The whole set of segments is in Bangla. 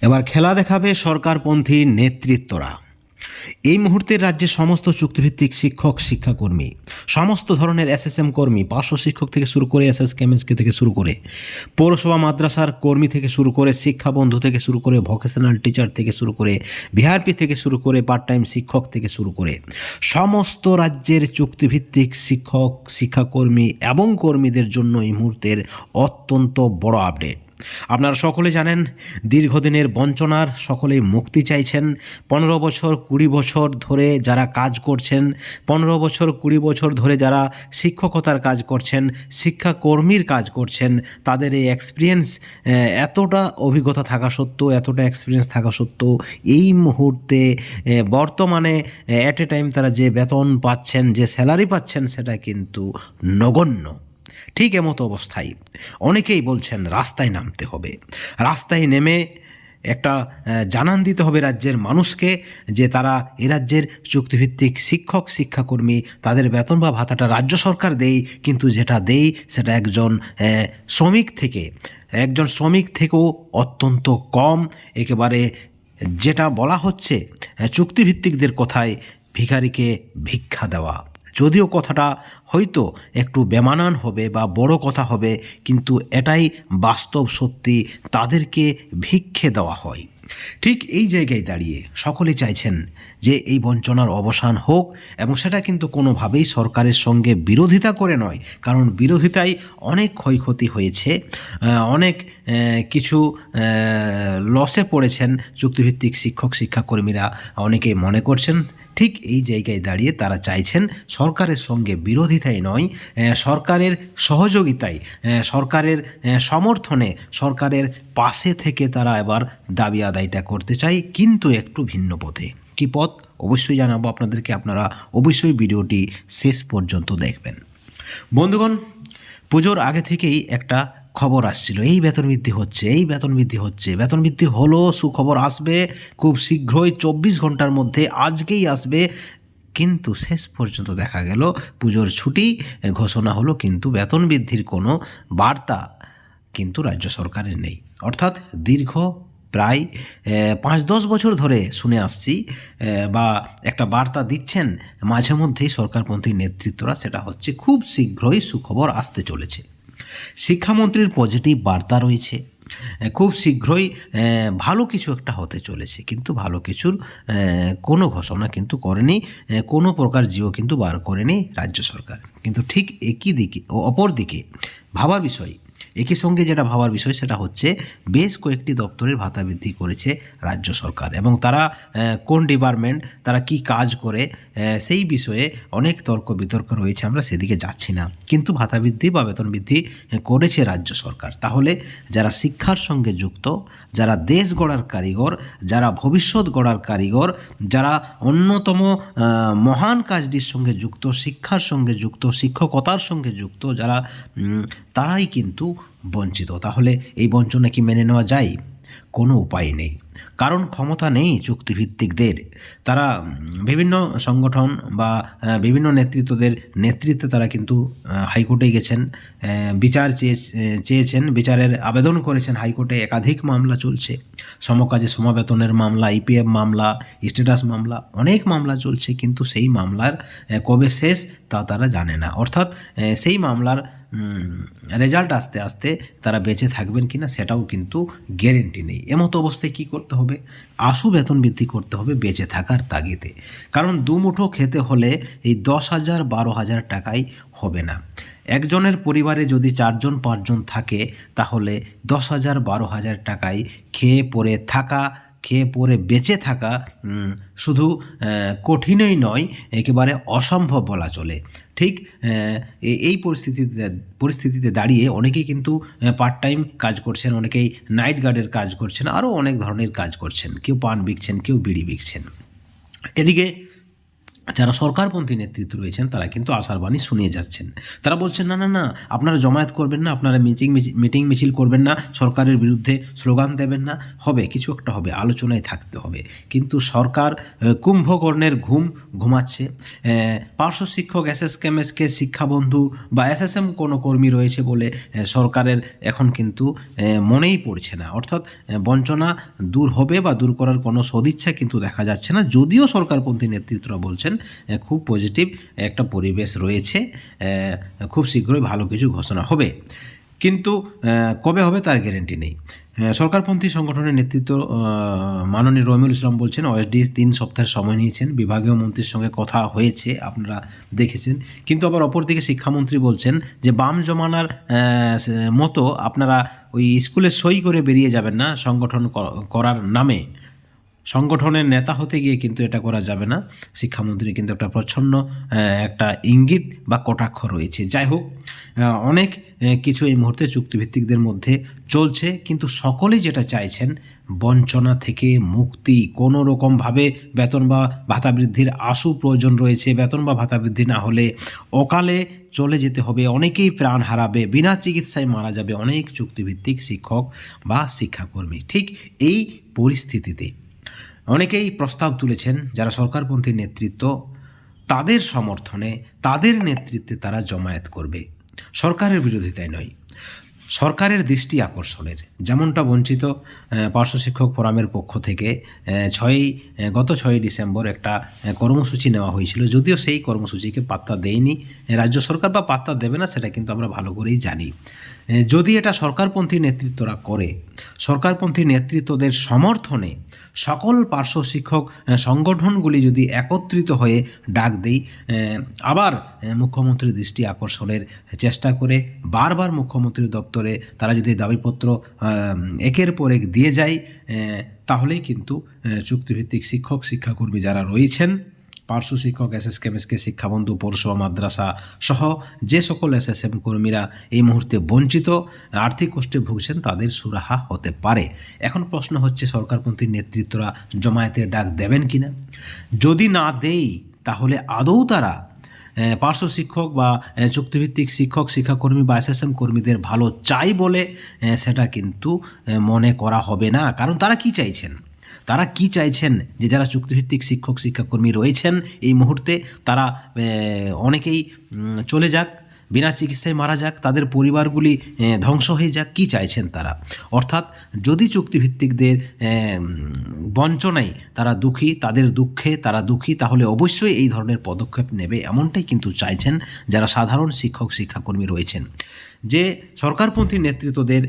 এবার খেলা দেখাবে সরকারপন্থী নেতৃত্বরা। এই মুহূর্তে রাজ্যের সমস্ত চুক্তিভিত্তিক শিক্ষক, শিক্ষাকর্মী, সমস্ত ধরনের এসএসএম কর্মী, পার্শ্ব শিক্ষক থেকে শুরু করে এস এস কেমিস্ট্রি থেকে শুরু করে পৌরসভা, মাদ্রাসার কর্মী থেকে শুরু করে শিক্ষাবন্ধু থেকে শুরু করে ভোকেশনাল টিচার থেকে শুরু করে ভিআরপি থেকে শুরু করে পার্ট টাইম শিক্ষক থেকে শুরু করে সমস্ত রাজ্যের চুক্তিভিত্তিক শিক্ষক, শিক্ষাকর্মী এবং কর্মীদের জন্য এই মুহূর্তের অত্যন্ত বড় আপডেট আপনারা সকলে জানেন, দীর্ঘদিনের বঞ্চনার সকলেই মুক্তি চাইছেন। পনেরো বছর, কুড়ি বছর ধরে যারা কাজ করছেন, পনেরো বছর, কুড়ি বছর ধরে যারা শিক্ষকতার কাজ করছেন, শিক্ষাকর্মীর কাজ করছেন, তাদের এই এক্সপিরিয়েন্স এতটা অভিজ্ঞতা থাকা সত্ত্বেও, এতটা এক্সপিরিয়েন্স থাকা সত্ত্বেও এই মুহূর্তে বর্তমানে অ্যাট এ টাইম তারা যে বেতন পাচ্ছেন, যে স্যালারি পাচ্ছেন, সেটা কিন্তু নগণ্য। ঠিক এমতো অবস্থায় অনেকেই বলছেন, রাস্তায় নামতে হবে। রাস্তায় নেমে একটা জানান দিতে হবে রাজ্যের মানুষকে যে তারা এ রাজ্যের চুক্তিভিত্তিক শিক্ষক, শিক্ষাকর্মী, তাদের বেতন বা ভাতাটা রাজ্য সরকার দেয়, কিন্তু যেটা দেই সেটা একজন শ্রমিক থেকে, একজন শ্রমিক থেকেও অত্যন্ত কম। একেবারে যেটা বলা হচ্ছে চুক্তিভিত্তিকদের কথায় ভিখারিকে ভিক্ষা দেওয়া। যদিও কথাটা হয়তো একটু বেমানান হবে বা বড় কথা হবে, কিন্তু এটাই বাস্তব সত্যি তাদেরকে ভিক্ষে দেওয়া হয়। ঠিক এই জায়গায় দাঁড়িয়ে সকলে চাইছেন যে এই বঞ্চনার অবসান হোক এবং সেটা কিন্তু কোনোভাবেই সরকারের সঙ্গে বিরোধিতা করে নয়, কারণ বিরোধিতায় অনেক ক্ষয়ক্ষতি হয়েছে অনেক কিছু লসে পড়েছেন চুক্তিভিত্তিক শিক্ষক, শিক্ষাকর্মীরা। অনেকেই মনে করছেন ঠিক এই জায়গায় দাঁড়িয়ে তারা চাইছেন সরকারের সঙ্গে বিরোধিতায় নয় সরকারের সহযোগিতায় সরকারের সমর্থনে সরকারের পাশে থেকে তারা এবার দাবি আদায়টা করতে চাই কিন্তু একটু ভিন্ন পথে। কী পথ? অবশ্যই জানাব আপনাদেরকে, আপনারা অবশ্যই ভিডিওটি শেষ পর্যন্ত দেখবেন। বন্ধুগণ, পুজোর আগে থেকেই একটা খবর আসছিল, এই বেতন বৃদ্ধি হচ্ছে, এই বেতন বৃদ্ধি হচ্ছে, বেতন বৃদ্ধি হলো, সুখবর আসবে, খুব শীঘ্রই চব্বিশ ঘণ্টার মধ্যে আজকেই আসবে, কিন্তু শেষ পর্যন্ত দেখা গেল পুজোর ছুটি, ঘোষণা হলো কিন্তু বেতন বৃদ্ধির কোনো বার্তা কিন্তু রাজ্য সরকারের নেই। অর্থাৎ দীর্ঘ প্রায় পাঁচ দশ বছর ধরে শুনে আসছি বা একটা বার্তা দিচ্ছেন, মাঝে মধ্যেই সরকারপন্থী নেতৃত্বরা, সেটা হচ্ছে খুব শীঘ্রই সুখবর আসতে চলেছে। শিক্ষামন্ত্রীর পজিটিভ বার্তা রয়েছে। খুব শীঘ্রই ভালো কিছু একটা হতে চলেছে, কিন্তু ভালো কিছুর কোনো ঘোষণা কিন্তু করেনি কোনো প্রকার জিও কিন্তু বার করেনি রাজ্য সরকার। কিন্তু ঠিক একই দিকে ও অপর দিকে ভাবা বিষয় একই সঙ্গে যেটা ভাবার বিষয় সেটা হচ্ছে, বেশ কয়েকটি দপ্তরের ভাতা বৃদ্ধি করেছে রাজ্য সরকার এবং তারা কোন ডিপার্টমেন্ট তারা কি কাজ করে সেই বিষয়ে অনেক তর্ক বিতর্ক রয়েছে, আমরা সেদিকে যাচ্ছি না। কিন্তু ভাতা বৃদ্ধি বা বেতন বৃদ্ধি করেছে রাজ্য সরকার। তাহলে যারা শিক্ষার সঙ্গে যুক্ত, যারা দেশ গড়ার কারিগর, যারা ভবিষ্যৎ গড়ার কারিগর, যারা অন্যতম মহান কাজটির সঙ্গে যুক্ত, শিক্ষার সঙ্গে যুক্ত, শিক্ষকতার সঙ্গে যুক্ত, যারা তারাই কিন্তু বঞ্চিত। তাহলে এই বঞ্চনা কি মেনে নেওয়া যায়? কোনো উপায় নেই। কারণ ক্ষমতা নেই চুক্তিভিত্তিকদের। তারা বিভিন্ন সংগঠন বা বিভিন্ন নেতৃত্বদের নেতৃত্বে তারা কিন্তু হাইকোর্টে গেছেন। বিচার চেয়ে, চেয়েছেন, বিচারের আবেদন করেছেন। হাইকোর্টে একাধিক মামলা চলছে। সমকাজে সমবেতনের মামলা, ইপিএফ মামলা, স্ট্যাটাস মামলা, অনেক মামলা চলছে। কিন্তু সেই মামলার কবে শেষ তা তারা জানে না। অর্থাৎ সেই মামলার রেজাল্ট আসতে আসতে তারা বেঁচে থাকবেন কিনা সেটাও কিন্তু গ্যারেন্টি নেই। এমতো অবস্থায় কী করতে হবে? আশু বেতন বৃদ্ধি করতে হবে বেঁচে থাকার তাগিদে। কারণ দুমুঠো খেতে হলে এই দশ হাজার, বারো হাজার টাকায় হবে না। একজনের পরিবারে যদি চারজন, পাঁচজন থাকে তাহলে দশ হাজার, বারো হাজার টাকায় খেয়ে পরে থাকা খেয়ে পরে বেঁচে থাকা শুধু কঠিনই নয়, একেবারে অসম্ভব বলা চলে। ঠিক এই পরিস্থিতিতে পরিস্থিতিতে দাঁড়িয়ে অনেকেই কিন্তু পার্ট টাইম কাজ করছেন, অনেকেই নাইট গার্ডের কাজ করছেন, আরও অনেক ধরনের কাজ করছেন। কেউ পান বিকছেন, কেউ বিড়ি বিকছেন। এদিকে যারা সরকারপন্থী নেতৃত্ব রয়েছেন, তারা কিন্তু আশার বাণী শুনিয়ে যাচ্ছেন। তারা বলছেন, না না না, আপনারা জমায়েত করবেন না, আপনারা মিটিং মিটিং মিছিল করবেন না, সরকারের বিরুদ্ধে স্লোগান দেবেন না। হবে, কিছু একটা হবে, আলোচনায় থাকতে হবে। কিন্তু সরকার কুম্ভকর্ণের ঘুম ঘুমাচ্ছে। পার্শ্ব শিক্ষক এস এস কেমএসকে শিক্ষাবন্ধু বা এস এস এম কোনো কর্মী রয়েছে বলে সরকারের এখন কিন্তু মনেই পড়ছে না। অর্থাৎ বঞ্চনা দূর হবে বা দূর করার কোনো সদিচ্ছা কিন্তু দেখা যাচ্ছে না। যদিও সরকারপন্থী নেতৃত্বরা বলছেন আহ, খুব পজিটিভ একটা পরিবেশ রয়েছে খুব শীঘ্রই ভালো কিছু ঘোষণা হবে। কিন্তু কবে হবে তার গ্যারেন্টি নেই। সরকারপন্থী সংগঠনের নেতৃত্ব মাননীয় রমিউল ইসলাম বলছেন ওএসডি তিন সপ্তাহের সময় নিয়েছেন। বিভাগীয় মন্ত্রীর সঙ্গে কথা হয়েছে আপনারা দেখেছেন। কিন্তু আবার অপরদিকে শিক্ষামন্ত্রী বলছেন যে বাম জমানার মতো আপনারা ওই স্কুলে সই করে বেরিয়ে যাবেন না সংগঠন করার নামে। সংগঠনের নেতা হতে গিয়ে কিন্তু এটা করা যাবে না। শিক্ষামন্ত্রী কিন্তু একটা প্রচ্ছন্ন একটা ইঙ্গিত বা কটাক্ষ রয়েছে। যাই হোক অনেক কিছু এই মুহূর্তে চুক্তিভিত্তিকদের মধ্যে চলছে, কিন্তু সকলেই যেটা চাইছেন, বঞ্চনা থেকে মুক্তি। কোনো রকমভাবে বেতন বা ভাতা বৃদ্ধির আশু প্রয়োজন রয়েছে। বেতন বা ভাতা বৃদ্ধি না হলে অকালে চলে যেতে হবে। অনেকেই প্রাণ হারাবে, বিনা চিকিৎসায় মারা যাবে অনেক চুক্তিভিত্তিক শিক্ষক বা শিক্ষাকর্মী। ঠিক এই পরিস্থিতিতে অনেকেই প্রস্তাব তুলেছেন, যারা সরকারপন্থী নেতৃত্ব, তাদের সমর্থনে, তাদের নেতৃত্বে তারা জমায়েত করবে। সরকারের বিরোধিতায় নয়। সরকারের দৃষ্টি আকর্ষণের, যেমনটা বঞ্চিত পার্শ্ব শিক্ষক ফোরামের পক্ষ থেকে ছয়ই গত ছয়ই ডিসেম্বর একটা কর্মসূচি নেওয়া হয়েছিল। যদিও সেই কর্মসূচিকে পাত্তা দেয়নি রাজ্য সরকার বা পাত্তা দেবে না, সেটা কিন্তু আমরা ভালো করেই জানি। যদি এটা সরকারপন্থী নেতৃত্বরা করে, সরকারপন্থী নেতৃত্বদের সমর্থনে সকল পার্শ্ব শিক্ষক সংগঠনগুলি যদি একত্রিত হয়ে ডাক দেই আবার মুখ্যমন্ত্রীর দৃষ্টি আকর্ষণের চেষ্টা করে, বারবার মুখ্যমন্ত্রীর দপ্তরে তারা যদি দাবিপত্র একের পর এক দিয়ে যায় তাহলেই কিন্তু চুক্তিভিত্তিক শিক্ষক, শিক্ষাকর্মী যারা রয়েছেন, পার্শ্ব শিক্ষক এস এস কেমএসকে শিক্ষাবন্ধু, পৌরসভা, মাদ্রাসা সহ যে সকল এস এস এম কর্মীরা এই মুহূর্তে বঞ্চিত, আর্থিক কষ্টে ভুগছেন, তাদের সুরাহা হতে পারে। এখন প্রশ্ন হচ্ছে, সরকারপন্থী নেতৃত্বরা জমায়েতের ডাক দেবেন কিনা? যদি না দেই, তাহলে আদৌ তারা পার্শ্ব শিক্ষক বা চুক্তিভিত্তিক শিক্ষক, শিক্ষাকর্মী বা এসএসএম কর্মীদের ভালো চাই বলে সেটা কিন্তু মনে করা হবে না। কারণ তারা কি চাইছেন? তারা কি চাইছেন যে যারা চুক্তিভিত্তিক শিক্ষক, শিক্ষাকর্মী রয়েছেন এই মুহূর্তে, তারা অনেকেই চলে যাক। বিনা চিকিৎসায় মারা যাক, তাদের পরিবারগুলি ধ্বংস হয়ে যাক, কি চাইছেন তারা? অর্থাৎ যদি চুক্তিভিত্তিকদের বঞ্চনায় তারা দুঃখী, তাদের দুঃখে তারা দুঃখী, তাহলে অবশ্যই এই ধরনের পদক্ষেপ নেবে, এমনটাই কিন্তু চাইছেন যারা সাধারণ শিক্ষক, শিক্ষাকর্মী রয়েছেন। যে সরকারপন্থী নেতৃত্বদের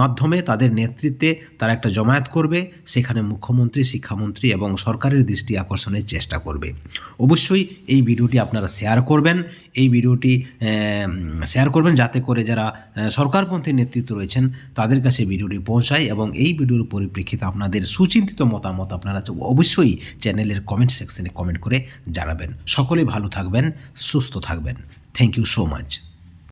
মাধ্যমে তাদের নেতৃত্বে তারা একটা জমায়েত করবে, সেখানে মুখ্যমন্ত্রী, শিক্ষামন্ত্রী এবং সরকারের দৃষ্টি আকর্ষণের চেষ্টা করবে। অবশ্যই এই ভিডিওটি আপনারা শেয়ার করবেন এই ভিডিওটি শেয়ার করবেন যাতে করে যারা সরকারপন্থী নেতৃত্ব রয়েছেন, তাদের কাছে ভিডিওটি পৌঁছায় এবং এই ভিডিওর পরিপ্রেক্ষিতে আপনাদের সুচিন্তিত মতামত আপনারা অবশ্যই চ্যানেলের কমেন্ট সেকশনে কমেন্ট করে জানাবেন। সকলে ভালো থাকবেন, সুস্থ থাকবেন। Thank you so much